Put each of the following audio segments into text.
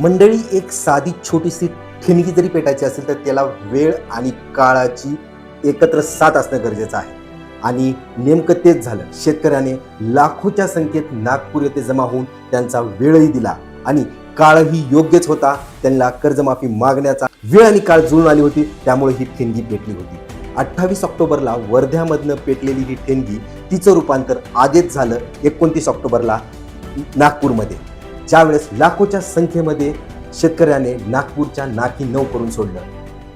मंडळी एक साधी छोटीशी ठिणगी जरी पेटायची असेल तर त्याला वेळ आणि काळाची एकत्र साथ असणं गरजेचं आहे. आणि नेमकं तेच झालं. शेतकऱ्याने लाखोच्या संख्येत नागपूर येथे जमा होऊन त्यांचा वेळही दिला आणि काळही योग्यच होता. त्यांना कर्जमाफी मागण्याचा वेळ आणि काळ जुळून आली होती. त्यामुळे ही ठिणगी पेटली होती. अठ्ठावीस ऑक्टोबरला वर्ध्यामधनं पेटलेली ही ठिणगी तिचं रूपांतर आधीच झालं एकोणतीस ऑक्टोबरला नागपूरमध्ये. ज्यावेळेस लाखोच्या संख्येमध्ये शेतकऱ्याने नागपूरच्या नाकी नऊ करून सोडलं.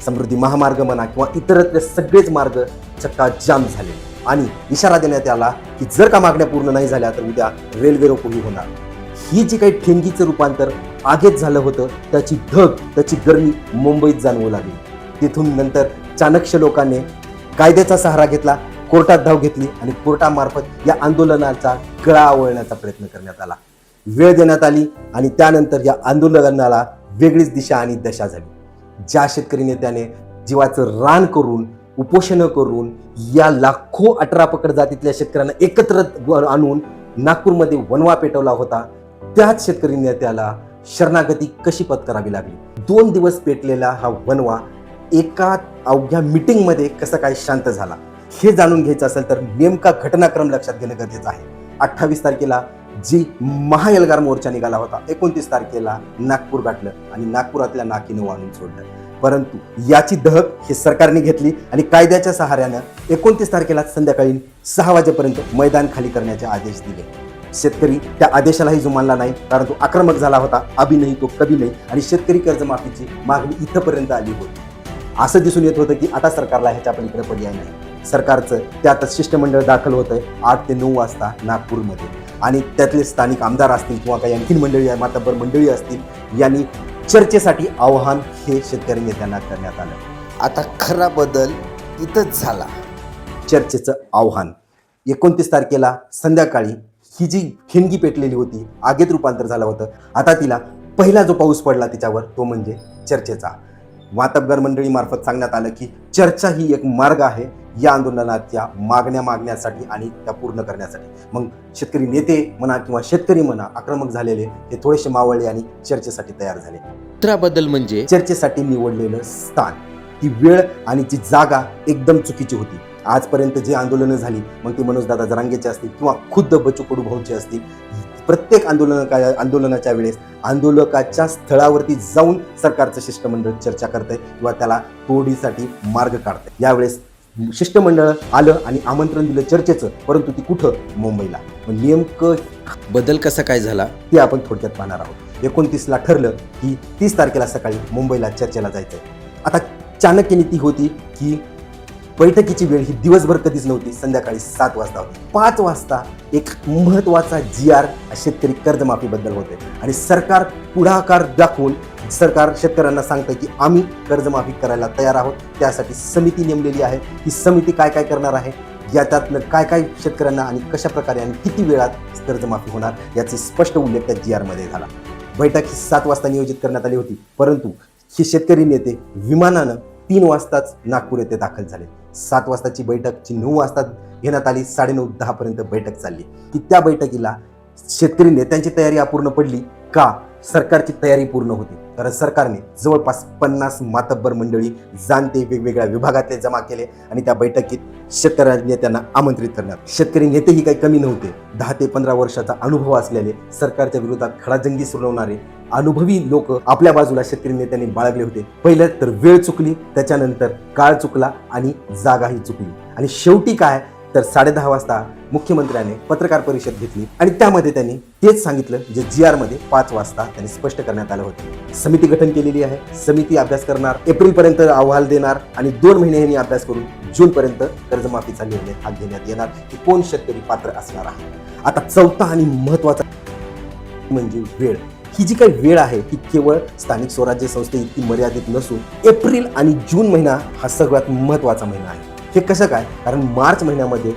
समृद्धी महामार्ग म्हणा किंवा इतरत्र सगळेच मार्ग चक्का जाम झाले. आणि इशारा देण्यात आला की जर का मागण्या पूर्ण नाही झाल्या तर उद्या रेल्वे रोकोही होणार. ही जी काही ठिणगीचं रूपांतर आगेच झालं होतं त्याची धग त्याची गरमी मुंबईत जाणवू लागली. तिथून नंतर चाणक्य लोकांनी कायद्याचा सहारा घेतला कोर्टात धाव घेतली आणि कोर्टामार्फत या आंदोलनाचा गळा आवळण्याचा प्रयत्न करण्यात आला. वेळ देण्यात आली आणि त्यानंतर या आंदोलनाला वेगळीच दिशा आणि दशा झाली. ज्या शेतकरी नेत्याने जीवाचं रान करून उपोषणं करून या लाखो अठरा पकड जातीतल्या शेतकऱ्यांना एकत्र आणून नागपूरमध्ये वनवा पेटवला होता त्याच शेतकरी नेत्याला शरणागती कशी पत्करावी लागली? दोन दिवस पेटलेला हा वनवा एका अवघ्या मीटिंगमध्ये कसं काय शांत झाला? हे जाणून घ्यायचं असेल तर नेमका घटनाक्रम लक्षात घेणं गरजेचं आहे. अठ्ठावीस तारखेला जी महाएलगार मोर्चा निघाला होता एकोणतीस तारखेला नागपूर गाठलं आणि नागपुरातल्या नाकीनं आणून सोडलं. परंतु याची दहक हे सरकारने घेतली आणि कायद्याच्या सहाऱ्यानं एकोणतीस तारखेला संध्याकाळी सहा वाजेपर्यंत मैदान खाली करण्याचे आदेश दिले. शेतकरी त्या आदेशालाही जुमानला नाही कारण तो आक्रमक झाला होता अभि नाही तो कभी नाही आणि शेतकरी कर्जमाफीची मागणी इथंपर्यंत आली होती. असं दिसून येत होतं की आता सरकारला ह्याच्या पलीकडे पर्याय नाही. सरकारचं त्यात शिष्टमंडळ दाखल होतंय आठ ते नऊ वाजता नागपूरमध्ये. आणि त्यातले स्थानिक आमदार असतील किंवा काही आणखीन मंडळी आहे मातब्बर मंडळी असतील यांनी चर्चेसाठी आव्हान हे शेतकरी नेत्यांना करण्यात आलं. आता खरा बदल इथंच झाला. चर्चेचं आव्हान. एकोणतीस तारखेला संध्याकाळी ही जी खिणगी पेटलेली होती आगेत रूपांतर झालं होतं. आता तिला पहिला जो पाऊस पडला तिच्यावर तो म्हणजे चर्चेचा. मातबगार मंडळीमार्फत सांगण्यात आलं की चर्चा ही एक मार्ग आहे या आंदोलनाच्या मागण्या मागण्यासाठी आणि त्या पूर्ण करण्यासाठी. मग शेतकरी नेते म्हणा किंवा शेतकरी म्हणा आक्रमक झालेले हे थोडेसे मावळले आणि चर्चेसाठी तयार झाले. दुसरा बदल म्हणजे? चर्चेसाठी निवडलेलं स्थान. ती वेळ आणि ती जागा एकदम चुकीची होती. आजपर्यंत जी आंदोलनं झाली मग ती मनोजदादा जरांगेचे असतील किंवा खुद्द बच्चू कडू भाऊचे असतील प्रत्येक आंदोलन आंदोलनाच्या वेळेस आंदोलकाच्या स्थळावरती जाऊन सरकारचं शिष्टमंडळ चर्चा करतंय किंवा त्याला तोडीसाठी मार्ग काढतंय. यावेळेस शिष्टमंडळ आलं आणि आमंत्रण दिलं चर्चेचं परंतु ती कुठं? मुंबईला. मग नेमकं बदल कसा काय झाला ते आपण थोडक्यात पाहणार आहोत. एकोणतीसला ठरलं की तीस तारखेला सकाळी मुंबईला चर्चेला जायचं आता चाणक्य नीती होती की बैठकीची वेळ ही दिवसभर कधीच नव्हती. संध्याकाळी सात वाजता. होती पाच वाजता एक महत्त्वाचा जी आर शेतकरी कर्जमाफीबद्दल होते आणि सरकार पुढाकार दाखवून सरकार शेतकऱ्यांना सांगतं की आम्ही कर्जमाफी करायला तयार आहोत. त्यासाठी समिती नेमलेली आहे. ही समिती काय काय करणार आहे? याच्यातनं काय काय शेतकऱ्यांना आणि कशा प्रकारे आणि किती वेळात कर्जमाफी होणार? याचे स्पष्ट उल्लेख त्या जी आरमध्ये झाला. बैठक ही सात वाजता नियोजित करण्यात आली होती. परंतु हे शेतकरी नेते विमानानं तीन वाजताच नागपूर येथे दाखल झाले. सात वाजताची बैठकची नऊ वाजता घेण्यात आली साडेनऊ दहापर्यंत बैठक चालली. की त्या बैठकीला शेतकरी नेत्यांची तयारी अपूर्ण पडली का? सरकारची तयारी पूर्ण होती. कारण सरकारने जवळपास पन्नास मातब्बर मंडळी जाणते वेगवेगळ्या विभागातले जमा केले आणि त्या बैठकीत शेतकऱ्या नेत्यांना आमंत्रित करण्यात शेतकरी नेतेही काही कमी नव्हते. दहा ते पंधरा वर्षाचा अनुभव असलेले सरकारच्या विरोधात खडाजंगी सुरवणारे अनुभवी लोक आपल्या बाजूला शेतकरी नेत्यांनी बाळगले होते. पहिलं तर वेळ चुकली त्याच्यानंतर काळ चुकला आणि जागाही चुकली. आणि शेवटी काय? तर साडेदहा वाजता मुख्यमंत्र्याने पत्रकार परिषद घेतली आणि त्यामध्ये त्यांनी तेच सांगितलं जे जी आरमध्ये पाच वाजता त्यांनी स्पष्ट करण्यात आलं होतं. समिती गठन केलेली आहे. समिती अभ्यास करणार एप्रिलपर्यंत अहवाल देणार आणि दोन महिने यांनी अभ्यास करून जूनपर्यंत कर्जमाफीचा निर्णय हा घेण्यात येणार. की कोण शेतकरी पात्र असणार आहे? आता चौथा आणि महत्त्वाचा म्हणजे वेळ. ही जी काही वेळ आहे ती केवळ स्थानिक स्वराज्य संस्थे इतकी मर्यादित नसून एप्रिल आणि जून महिना हा सगळ्यात महत्त्वाचा महिना आहे. हे कसं काय? कारण मार्च महिन्यामध्ये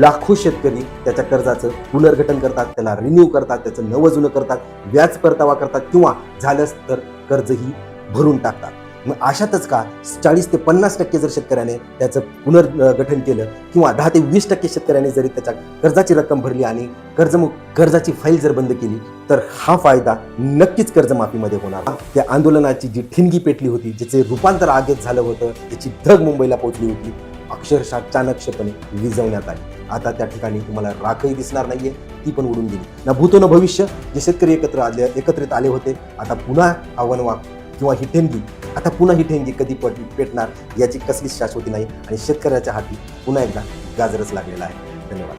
लाखो शेतकरी त्याच्या कर्जाचं पुनर्गठन करतात त्याला रिन्यू करतात त्याचं नवं जुनं करतात व्याज परतावा करतात किंवा झालंच तर कर्जही भरून टाकतात. मग अशातच का चाळीस ते पन्नास टक्के जर शेतकऱ्याने त्याचं पुनर्गठन केलं किंवा दहा ते वीस टक्के शेतकऱ्याने जरी त्याच्या कर्जाची रक्कम भरली आणि कर्जमुक कर्जाची फाईल जर बंद केली तर हा फायदा नक्कीच कर्जमाफीमध्ये होणार. त्या आंदोलनाची जी ठिणगी पेटली होती ज्याचे रूपांतर आगेत झालं होतं त्याची धग मुंबईला पोहोचली होती अक्षरशः चाणक्षपणे विजवण्यात आली. आता त्या ठिकाणी तुम्हाला राखही दिसणार नाहीये ती पण उडून गेली. ना भूतो न भविष्य जे शेतकरी एकत्र आले एकत्रित आले होते आता पुन्हा आव्हान किंवा ही ठेंगी आता पुन्हा ही ठेंगी कधी पट पेटणार याची कसलीच शाश्वती नाही आणि शेतकऱ्याच्या हाती पुन्हा एकदा गाजरच लागलेला आहे. धन्यवाद.